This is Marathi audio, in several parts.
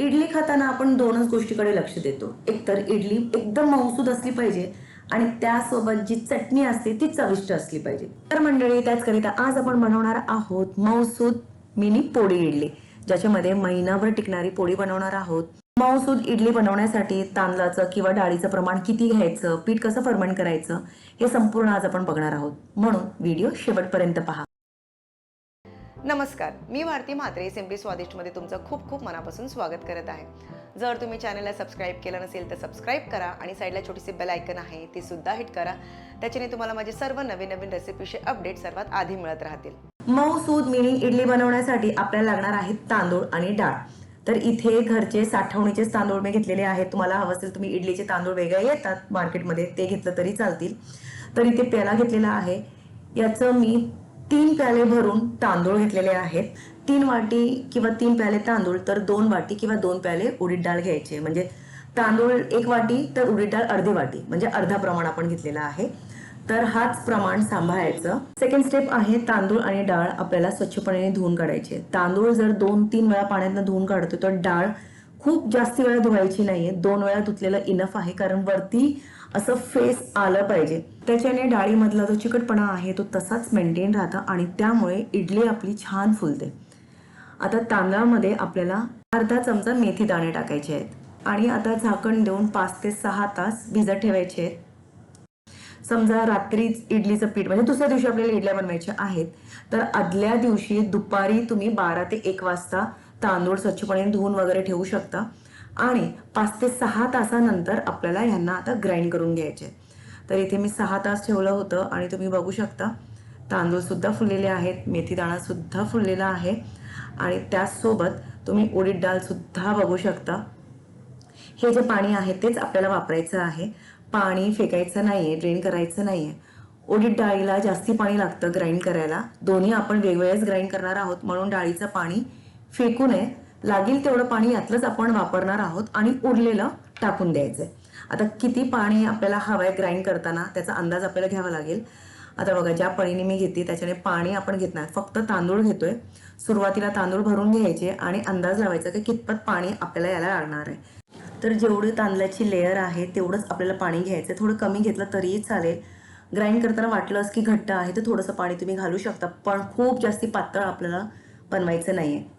इडली खाताना आपण दोनच गोष्टीकडे लक्ष देतो. एकतर इडली एकदम मऊसूद असली पाहिजे आणि त्यासोबत जी चटणी असते ती चविष्ट असली पाहिजे. तर मंडळी त्याचकरिता आज आपण बनवणार आहोत मऊसूद मिनी पोळी इडली ज्याच्यामध्ये महिनाभर टिकणारी पोळी बनवणार आहोत. मऊसूद इडली बनवण्यासाठी तांदळाचं किंवा डाळीचं प्रमाण किती घ्यायचं पीठ कसं फर्मेंट करायचं हे संपूर्ण आज आपण बघणार आहोत. म्हणून व्हिडिओ शेवटपर्यंत पहा. नमस्कार मी भारती म्हात्रे सिम्पली स्वादिष्टमध्ये तुमचं खूप खूप मनापासून स्वागत करत आहे. जर तुम्ही चॅनलला सबस्क्राईब केलं नसेल तर सबस्क्राईब करा आणि साईडला छोटीशी बेल आयकन आहे ती सुद्धा हिट करा. त्याच्याने तुम्हाला माझे सर्व नवीन नवीन रेसिपीचे अपडेट सर्वात आधी मिळत राहतील. मऊ सूद मिनी इडली बनवण्यासाठी आपल्याला लागणार आहेत तांदूळ आणि डाळ. तर इथे घरचे साठवणीचेच तांदूळ मी घेतलेले आहेत. तुम्हाला हवं असेल तुम्ही इडलीचे तांदूळ वेगळे येतात. मार्केटमध्ये ते घेतलं तरी चालतील. तर इथे प्याला घेतलेला आहे. याचं मी तीन प्याले भरून तांदूळ घेतलेले आहेत. तीन वाटी किंवा तीन प्याले तांदूळ तर दोन वाटी किंवा दोन प्याले उडीद डाळ घ्यायचे म्हणजे तांदूळ एक वाटी तर उडीद डाळ अर्धी वाटी म्हणजे अर्धा प्रमाण आपण घेतलेला आहे. तर हाच प्रमाण सांभाळायचं. सेकंड स्टेप आहे तांदूळ आणि डाळ आपल्याला स्वच्छपणे धुवून काढायचे तांदूळ जर दोन तीन वेळा पाण्यातनं धुवून काढतो तर डाळ खूप जास्त वेळा धुवायची नाहीये. दोन वेळा धुतलेलं इनफ आहे कारण वरती असं फेस आलं पाहिजे. त्याच्याने डाळीमधला जो चिकटपणा आहे तो तसाच मेंटेन राहतं आणि त्यामुळे इडली आपली छान फुलते. आता तांदळामध्ये आपल्याला अर्धा चमचा मेथी दाणे टाकायचे आहेत. आणि आता झाकण देऊन पाच ते सहा तास भिजत ठेवायचे आहेत. समजा रात्री इडलीचं पीठ म्हणजे दुसऱ्या दिवशी आपल्याला इडल्या बनवायच्या आहेत तर आदल्या दिवशी दुपारी तुम्ही बारा ते एक वाजता तांदूळ स्वच्छपणे धुवून वगैरे ठेवू शकता. आणि पाच ते सहा तासानंतर आपल्याला ह्यांना आता ग्राइंड करून घ्यायचे. तर इथे मी सहा तास ठेवलं होतं आणि तुम्ही बघू शकता तांदूळसुद्धा फुललेले आहेत मेथी फुललेला आहे आणि त्याचसोबत तुम्ही उडीद डाळसुद्धा बघू शकता. हे जे पाणी आहे तेच आपल्याला वापरायचं आहे. पाणी फेकायचं नाहीये ड्रेन करायचं नाहीये. उडीद डाळीला जास्ती पाणी लागतं ग्राइंड करायला. दोन्ही आपण वेगवेगळेच ग्राइंड करणार आहोत म्हणून डाळीचं पाणी फेकू नये. लागेल तेवढं पाणी यातलंच आपण वापरणार आहोत आणि उरलेलं टाकून द्यायचंय. आता किती पाणी आपल्याला हवंय ग्राइंड करताना त्याचा अंदाज आपल्याला घ्यावा लागेल. आता बघा ज्या पळीने मी घेते त्याच्याने पाणी आपण घेत नाही. फक्त तांदूळ घेतोय. सुरुवातीला तांदूळ भरून घ्यायचे आणि अंदाज लावायचा की कितपत पाणी आपल्याला याला लागणार आहे. तर जेवढी तांदळाची लेअर आहे तेवढंच आपल्याला पाणी घ्यायचं थोडं कमी घेतलं तरीही चालेल. ग्राइंड करताना वाटलंच की घट्ट आहे तर थोडंसं पाणी तुम्ही घालू शकता. पण खूप जास्ती पातळ आपल्याला बनवायचं नाहीये.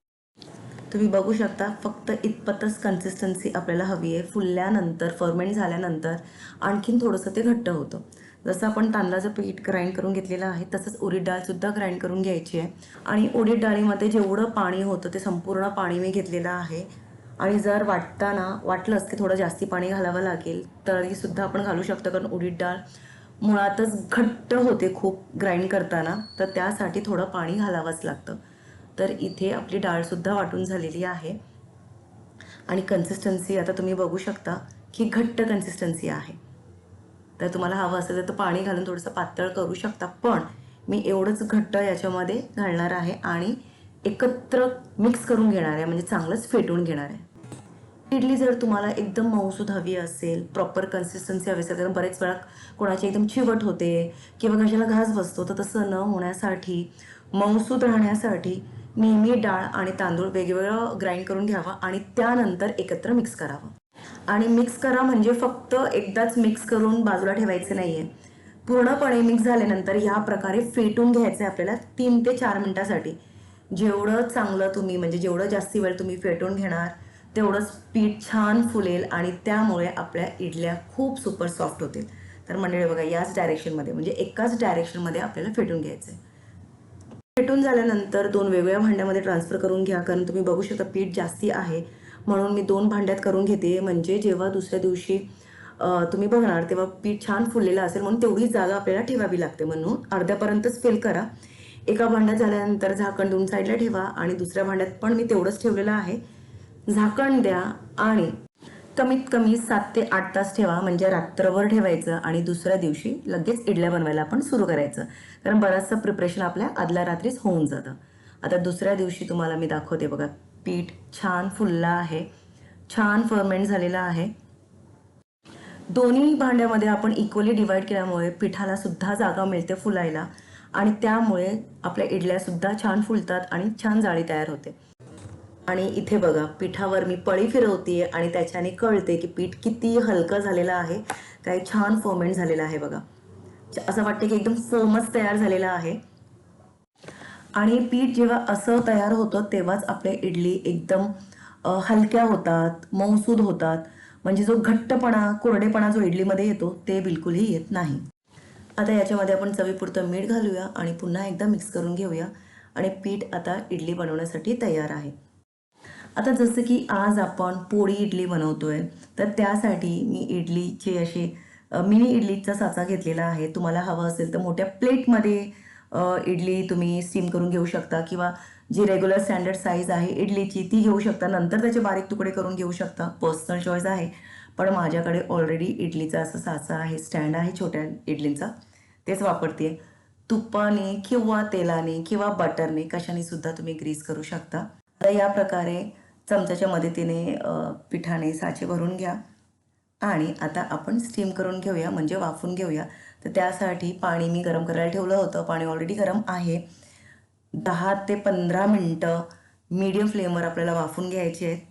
तुम्ही बघू शकता फक्त इतपतच कन्सिस्टन्सी आपल्याला हवी आहे. फुलल्यानंतर फर्मेंट झाल्यानंतर आणखीन थोडंसं ते घट्ट होतं. जसं आपण तांदळाचं पीठ ग्राइंड करून घेतलेलं आहे तसंच उडीद डाळसुद्धा ग्राइंड करून घ्यायची आहे. आणि उडीद डाळीमध्ये जेवढं पाणी होतं ते संपूर्ण पाणी मी घेतलेलं आहे. आणि जर वाटताना वाटलंच की थोडं जास्ती पाणी घालावं लागेल तरीसुद्धा आपण घालू शकतो. कारण उडीद डाळ मुळातच घट्ट होते खूप ग्राइंड करताना. तर त्यासाठी थोडं पाणी घालावंच लागतं. तर इथे आपली डाळसुद्धा वाटून झालेली आहे. आणि कन्सिस्टन्सी आता तुम्ही बघू शकता की घट्ट कन्सिस्टन्सी आहे. तर तुम्हाला हवं असेल तर पाणी घालून थोडंसं पातळ करू शकता पण मी एवढंच घट्ट याच्यामध्ये घालणार आहे आणि एकत्र मिक्स करून घेणार आहे म्हणजे चांगलंच फेटून घेणार आहे. इडली जर तुम्हाला एकदम मऊसूद हवी असेल प्रॉपर कन्सिस्टन्सी हवी असेल कारण बरेच वेळा कोणाची एकदम चिवट होते किंवा कशाला घास बसतो तर तसं न होण्यासाठी मऊसूद राहण्यासाठी नेहमी डाळ आणि तांदूळ वेगवेगळं ग्राइंड करून घ्यावा आणि त्यानंतर एकत्र मिक्स करावं. आणि मिक्स करा म्हणजे फक्त एकदाच मिक्स करून बाजूला ठेवायचं नाही आहे पूर्णपणे मिक्स झाल्यानंतर ह्या प्रकारे फेटून घ्यायचं आहे आपल्याला तीन ते चार मिनटासाठी. जेवढं चांगलं तुम्ही म्हणजे जेवढं जास्ती वेळ तुम्ही फेटून घेणार तेवढंच पीठ छान फुलेल आणि त्यामुळे आपल्या इडल्या खूप सुपर सॉफ्ट होतील. तर मंडळी बघा याच डायरेक्शनमध्ये म्हणजे एकाच डायरेक्शनमध्ये आपल्याला फेटून घ्यायचं आहे फेटून झाल्यानंतर दोन वेगवेगळ्या भांड्यामध्ये ट्रान्सफर करून घ्या कारण तुम्ही बघू शकता पीठ जास्ती आहे. म्हणून मी दोन भांड्यात करून घेते. म्हणजे जेव्हा दुसऱ्या दिवशी तुम्ही बघणार तेव्हा पीठ छान फुललेलं असेल म्हणून तेवढी जागा आपल्याला ठेवावी लागते म्हणून. अर्ध्यापर्यंतच फिल करा. एका भांड्यात झाल्यानंतर झाकण दोन साईडला ठेवा आणि दुसऱ्या भांड्यात पण मी तेवढंच ठेवलेलं आहे. झाकण द्या आणि कमीत कमी सात ते आठ तास ठेवा म्हणजे रात्रभर ठेवायचं आणि दुसऱ्या दिवशी लगेच इडल्या बनवायला आपण सुरू करायचं. कारण बराचसा प्रिपरेशन आपल्या आदल्या रात्रीच होऊन जातं. आता दुसऱ्या दिवशी तुम्हाला मी दाखवते बघा पीठ छान फुललं आहे. छान फर्मेंट झालेलं आहे. दोन्ही भांड्यामध्ये आपण इक्वली डिवाईड केल्यामुळे पिठाला सुद्धा जागा मिळते फुलायला आणि त्यामुळे आपल्या इडल्या सुद्धा छान फुलतात आणि छान जाळी तयार होते. आणि इथे बघा पिठावर मी पळी फिरवते आणि त्याच्याने कळते की पीठ किती हलकं झालेलं आहे. काय छान फोमेंट झालेलं आहे बघा. असं वाटतं की एकदम फोमच तयार झालेला आहे. आणि पीठ जेव्हा असं तयार होतं तेव्हाच आपल्या इडली एकदम हलक्या होतात मौसूद होतात. म्हणजे जो घट्टपणा कोरडेपणा जो इडलीमध्ये येतो ते बिलकुलही येत नाही. आता याच्यामध्ये आपण चवीपुरतं मीठ घालूया आणि पुन्हा एकदा मिक्स करून घेऊया. आणि पीठ आता इडली बनवण्यासाठी तयार आहे. आता जसं की आज आपण पोळी इडली बनवतोय तर त्यासाठी मी इडलीचे असे मिनी इडलीचा साचा घेतलेला आहे. तुम्हाला हवं असेल तर मोठ्या प्लेटमध्ये इडली तुम्ही स्टीम करून घेऊ शकता किंवा जी रेग्युलर स्टँडर्ड साईज आहे इडलीची ती घेऊ शकता. नंतर त्याचे बारीक तुकडे करून घेऊ शकता. पर्सनल चॉईस आहे. पण माझ्याकडे ऑलरेडी इडलीचा असा साचा आहे स्टँड आहे छोट्या इडलींचा. तेच वापरते तुपाने किंवा तेलाने किंवा बटरने कशाने सुद्धा तुम्ही ग्रीस करू शकता. आता या प्रकारे चमच्याच्या मदतीने पिठाने साचे भरून घ्या. आणि आता आपण स्टीम करून घेऊया म्हणजे वाफून घेऊया. तर त्यासाठी पाणी मी गरम करायला ठेवलं होतं. पाणी ऑलरेडी गरम आहे. दहा ते पंधरा मिनटं मीडियम फ्लेमवर आपल्याला वाफून घ्यायचे आहेत.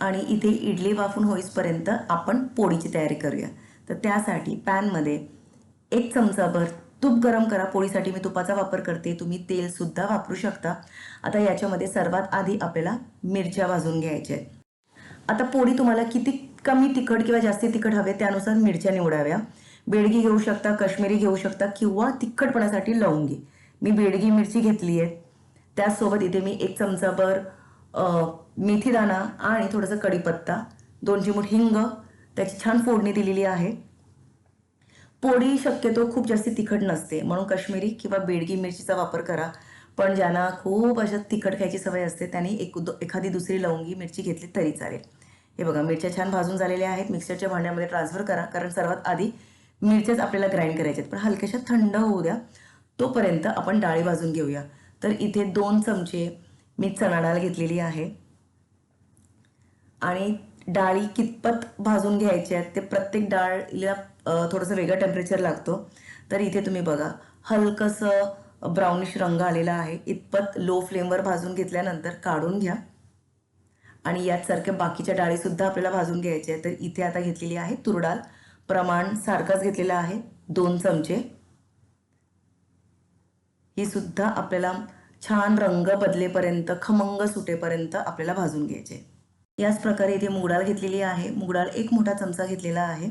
आणि इथे इडली वाफून होईसपर्यंत आपण पोळीची तयारी करूया. तर त्यासाठी पॅनमध्ये एक चमचाभर तूप गरम करा पोळीसाठी मी तुपाचा वापर करते. तुम्ही तेलसुद्धा वापरू शकता. आता याच्यामध्ये सर्वात आधी आपल्याला मिरच्या भाजून घ्यायच्या आहेत. आता पोळी तुम्हाला किती कमी तिखट किंवा जास्ती तिखट हवे त्यानुसार मिरच्या निवडाव्या. बेडगी घेऊ शकता कश्मीरी घेऊ शकता किंवा तिखटपणासाठी लवंगी. मी बेडगी मिरची घेतली आहे. त्याचसोबत इथे मी एक चमचाभर मेथीदाणा आणि थोडंसं कढीपत्ता दोन चिमूट हिंग त्याची छान फोडणी दिलेली आहे. पोळी शक्यतो खूप जास्ती तिखट नसते. म्हणून काश्मीरी किंवा बेडगी मिरचीचा वापर करा. पण ज्यांना खूप अशा तिखट खायची सवय असते त्यांनी एक दो- एखादी दुसरी लवंगी मिरची घेतली तरी चालेल. हे बघा मिरच्या छान भाजून झालेल्या आहेत. मिक्सरच्या भांड्यामध्ये ट्रान्सफर करा. कारण सर्वात आधी मिरच्याच आपल्याला ग्राइंड करायच्या आहेत. पण हलक्याशा थंड होऊ द्या. तोपर्यंत आपण डाळी भाजून घेऊया. तर इथे दोन चमचे मी चणा डाळ घेतलेली आहे. आणि डाळी कितपत भाजून घ्यायची आहेत ते प्रत्येक डाळीला थोडंसं वेगळं टेम्परेचर लागतो. तर इथे तुम्ही बघा हलकंसं ब्राउनिश रंग आलेला आहे. इतपत लो फ्लेमवर भाजून घेतल्यानंतर काढून घ्या. आणि याचसारख्या बाकीच्या डाळीसुद्धा आपल्याला भाजून घ्यायच्या आहेत. तर इथे आता घेतलेली आहे तुरडाळ. प्रमाण सारखंच घेतलेलं आहे. दोन चमचे. ही सुद्धा आपल्याला छान रंग बदलेपर्यंत खमंग सुटेपर्यंत आपल्याला भाजून घ्यायचे. याच प्रकारे इथे मुगडाळ घेतलेली आहे. मुगडाळ एक मोठा चमचा घेतलेला आहे.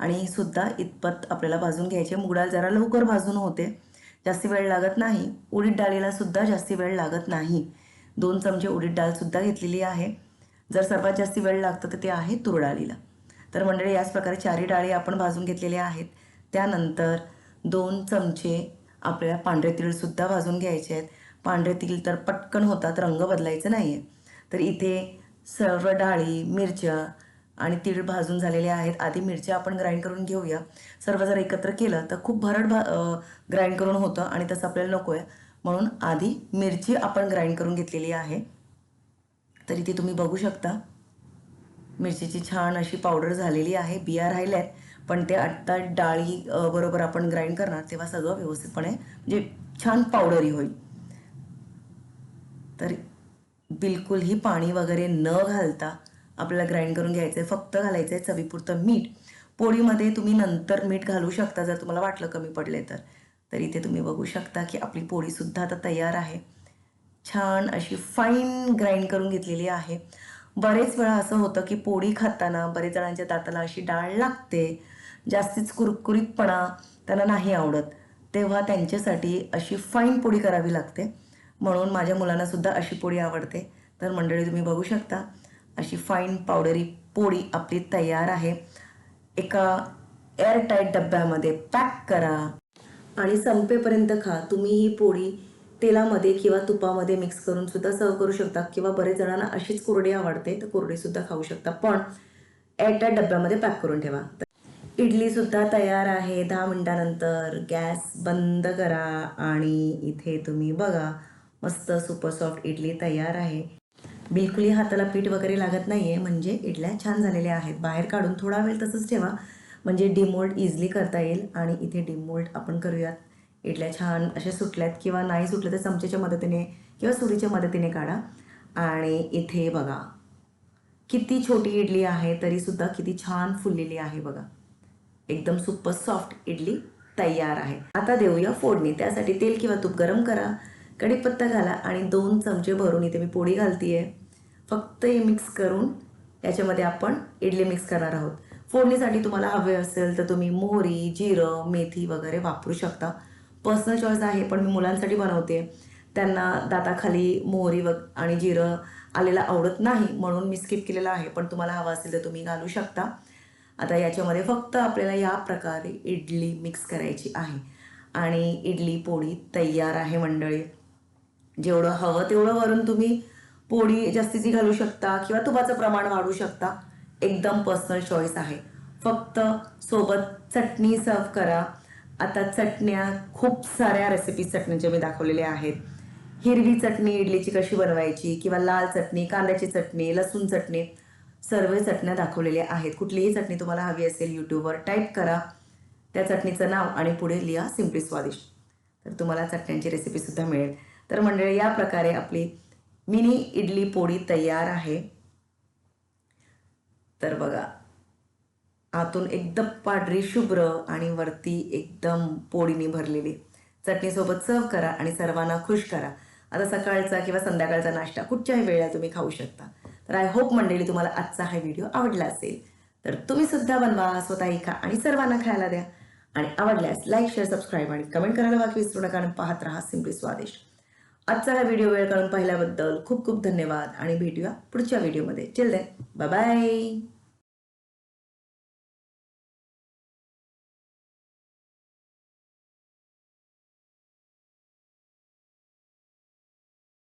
आणि ही सुद्धा इतपत आपल्याला भाजून घ्यायचे. मुगडाळ जरा लवकर भाजून होते. जास्ती वेळ लागत नाही. उडीद डाळीला सुद्धा जास्ती वेळ लागत नाही. दोन चमचे उडीद डाळ सुद्धा घेतलेली आहे. जर सर्वात जास्ती वेळ लागतं तर ते आहे तूर डाळीला. तर मंडळी याच प्रकारे चारी डाळी आपण भाजून घेतलेल्या आहेत. त्यानंतर दोन चमचे आपल्याला पांढरे तीळसुद्धा भाजून घ्यायचे आहेत. पांढरे तीळ तर पटकन होतात रंग बदलायचं नाही आहे तर इथे सर्व डाळी मिरच्या आणि तीळ भाजून झालेले आहेत. आधी मिरच्या आपण ग्राइंड करून घेऊया. सर्व जर एकत्र केलं तर खूप भरड भा ग्राइंड करून होतं आणि तसं आपल्याला नको आहे म्हणून आधी मिरची आपण ग्राइंड करून घेतलेली आहे. तरी ती तुम्ही बघू शकता. मिरचीची छान अशी पावडर झालेली आहे. बिया राहिल्या आहेत पण ते आत्ता डाळी बरोबर आपण ग्राइंड करणार तेव्हा सगळं व्यवस्थितपणे म्हणजे छान पावडरी होईल. तर बिलकुलही पाणी वगैरे न घालता आपल्याला ग्राइंड करून घ्यायचं आहे फक्त घालायचं आहे चवीपुरतं मीठ. पोळीमध्ये तुम्ही नंतर मीठ घालू शकता जर तुम्हाला वाटलं कमी पडले तर. तर इथे तुम्ही बघू शकता की आपली पोळीसुद्धा आता तयार आहे. छान अशी फाईन ग्राइंड करून घेतलेली आहे. बरेच वेळा असं होतं की पोळी खाताना बरेच जणांच्या दाताला अशी डाळ लागते जास्तीच कुरकुरीतपणा त्यांना नाही आवडत. तेव्हा त्यांच्यासाठी अशी फाईन पोळी करावी लागते. म्हणून माझ्या मुलांनासुद्धा अशी पोळी आवडते. तर मंडळी तुम्ही बघू शकता अशी फाईन पावडरी पोळी आपली तयार आहे. एका एअरटाईट डब्यामध्ये पॅक करा. आणि संपेपर्यंत खा. तुम्ही ही पोळी तेलामध्ये किंवा तुपामध्ये मिक्स करून सुद्धा सर्व करू शकता किंवा बरेच जणांना अशीच कोरडी आवडते तर कोरडी सुद्धा खाऊ शकता. पण एअरटाईट डब्यामध्ये पॅक करून ठेवा. इडली सुद्धा तयार आहे. दहा मिनिटानंतर गॅस बंद करा. आणि इथे तुम्ही बघा मस्त सुपर सॉफ्ट इडली तयार आहे. बिलकुलही हाताला पीठ वगैरे लागत नाही आहे म्हणजे इडल्या छान झालेल्या आहेत. बाहेर काढून थोडा वेळ तसंच ठेवा म्हणजे डिमोल्ड इझिली करता येईल आणि इथे डिमोल्ड आपण करूयात. इडल्या छान अशा सुटल्यात किंवा नाही सुटल्या तर चमच्याच्या मदतीने किंवा सुरीच्या मदतीने काढा. आणि इथे बघा किती छोटी इडली आहे तरी सुद्धा किती छान फुललेली आहे बघा. एकदम सुपर सॉफ्ट इडली तयार आहे. आता देऊया फोडणी. त्यासाठी तेल किंवा तूप गरम करा कढीपत्ता घाला आणि दोन चमचे भरून इथे मी पोळी घालतीये. फक्त हे मिक्स करून याच्यामध्ये आपण इडली मिक्स करणार आहोत. फोडणीसाठी तुम्हाला हवे असेल तर तुम्ही मोहरी जिरं मेथी वगैरे वापरू शकता. पर्सनल चॉईस आहे पण मी मुलांसाठी बनवते. त्यांना दाताखाली मोहरी व आणि जिरं आलेलं आवडत नाही म्हणून मी स्किप केलेलं आहे पण तुम्हाला हवं असेल तर तुम्ही घालू शकता. आता याच्यामध्ये फक्त आपल्याला या प्रकारे इडली मिक्स करायची आहे. आणि इडली पोळी तयार आहे मंडळी. जेवढं हवं तेवढं वरून तुम्ही पोळी जास्तीची घालू शकता किंवा तुपाचं प्रमाण वाढवू शकता. एकदम पर्सनल चॉईस आहे. फक्त सोबत चटणी सर्व करा. आता चटण्या खूप साऱ्या रेसिपीज चटण्यांच्या मी दाखवलेल्या आहेत. हिरवी चटणी इडलीची कशी बनवायची किंवा लाल चटणी कांद्याची चटणी लसूण चटणी सर्व चटण्या दाखवलेल्या आहेत. कुठलीही चटणी तुम्हाला हवी असेल यूट्यूबवर टाईप करा. त्या चटणीचं नाव आणि पुढे लिहा सिम्पली स्वादिष्ट तर तुम्हाला चटण्यांची रेसिपीसुद्धा मिळेल. तर मंडळी या प्रकारे आपली मिनी इडली पोळी तयार आहे. तर बघा आतून एकदम पांढरी शुभ्र आणि वरती एकदम पोळीने भरलेली. चटणीसोबत सर्व करा आणि सर्वांना खुश करा. आता सकाळचा किंवा संध्याकाळचा नाश्ता कुठच्याही वेळेला तुम्ही खाऊ शकता. तर आय होप मंडळी तुम्हाला आजचा हा व्हिडिओ आवडला असेल. तर तुम्ही सुद्धा बनवा स्वतःही खा आणि सर्वांना खायला द्या. आणि आवडल्यास लाईक शेअर सबस्क्राईब आणि कमेंट करायला बाकी विसरू नका आणि पाहत राहा सिम्पली स्वादिष्ट आजचा हा व्हिडिओ वेळ काढून पाहिल्याबद्दल खूप खूप धन्यवाद आणि भेटूया पुढच्या व्हिडिओमध्ये चिल्ड्रेन बाय